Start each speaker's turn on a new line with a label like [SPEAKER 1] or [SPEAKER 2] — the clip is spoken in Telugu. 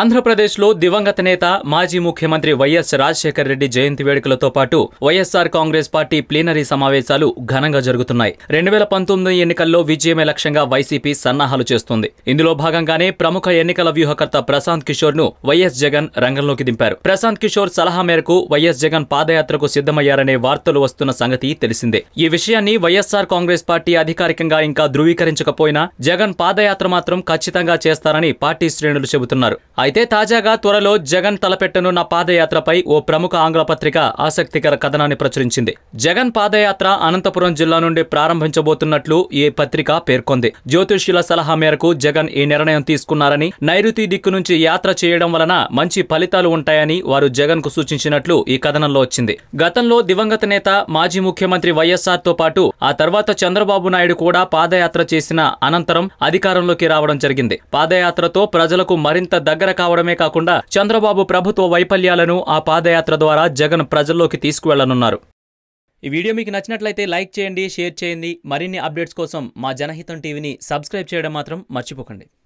[SPEAKER 1] ఆంధ్రప్రదేశ్లో దివంగత నేత మాజీ ముఖ్యమంత్రి వైఎస్ రాజశేఖర్ రెడ్డి జయంతి వేడుకలతో పాటు వైఎస్సార్ కాంగ్రెస్ పార్టీ ప్లీనరీ సమావేశాలు ఘనంగా జరుగుతున్నాయి. రెండు వేల పంతొమ్మిది ఎన్నికల్లో విజయమే లక్ష్యంగా వైసీపీ సన్నాహాలు చేస్తుంది. ఇందులో భాగంగానే ప్రముఖ ఎన్నికల వ్యూహకర్త ప్రశాంత్ కిషోర్ను వైఎస్ జగన్ రంగంలోకి దింపారు. ప్రశాంత్ కిషోర్ సలహా మేరకు వైఎస్ జగన్ పాదయాత్రకు సిద్ధమయ్యారనే వార్తలు వస్తున్న సంగతి తెలిసిందే. ఈ విషయాన్ని వైఎస్సార్ కాంగ్రెస్ పార్టీ అధికారికంగా ఇంకా ధృవీకరించకపోయినా జగన్ పాదయాత్ర మాత్రం ఖచ్చితంగా చేస్తారని పార్టీ శ్రేణులు చెబుతున్నారు. అయితే తాజాగా త్వరలో జగన్ తలపెట్టనున్న పాదయాత్రపై ఓ ప్రముఖ ఆంగ్ల పత్రిక ఆసక్తికర కథనాన్ని ప్రచురించింది. జగన్ పాదయాత్ర అనంతపురం జిల్లా నుండి ప్రారంభించబోతున్నట్లు ఈ పత్రిక పేర్కొంది. జ్యోతిష్యుల సలహా మేరకు జగన్ ఈ నిర్ణయం తీసుకున్నారని నైరుతి దిక్కు నుంచి యాత్ర చేయడం వలన మంచి ఫలితాలు ఉంటాయని వారు జగన్కు సూచించినట్లు ఈ కథనంలో వచ్చింది. గతంలో దివంగత నేత మాజీ ముఖ్యమంత్రి వైఎస్ఆర్తో పాటు ఆ తర్వాత చంద్రబాబు నాయుడు కూడా పాదయాత్ర చేసిన అనంతరం అధికారంలోకి రావడం జరిగింది. పాదయాత్రతో ప్రజలకు మరింత దగ్గర కావడమే కాకుండా చంద్రబాబు ప్రభుత్వ వైఫల్యాలను ఆ పాదయాత్ర ద్వారా జగన్ ప్రజల్లోకి తీసుకువెళ్ళనున్నారు. ఈ వీడియో మీకు నచ్చినట్లయితే లైక్ చేయండి షేర్ చేయండి. మరిన్ని అప్డేట్స్ కోసం మా జనహితం టీవీని సబ్స్క్రైబ్ చేయడం మాత్రం మర్చిపోకండి.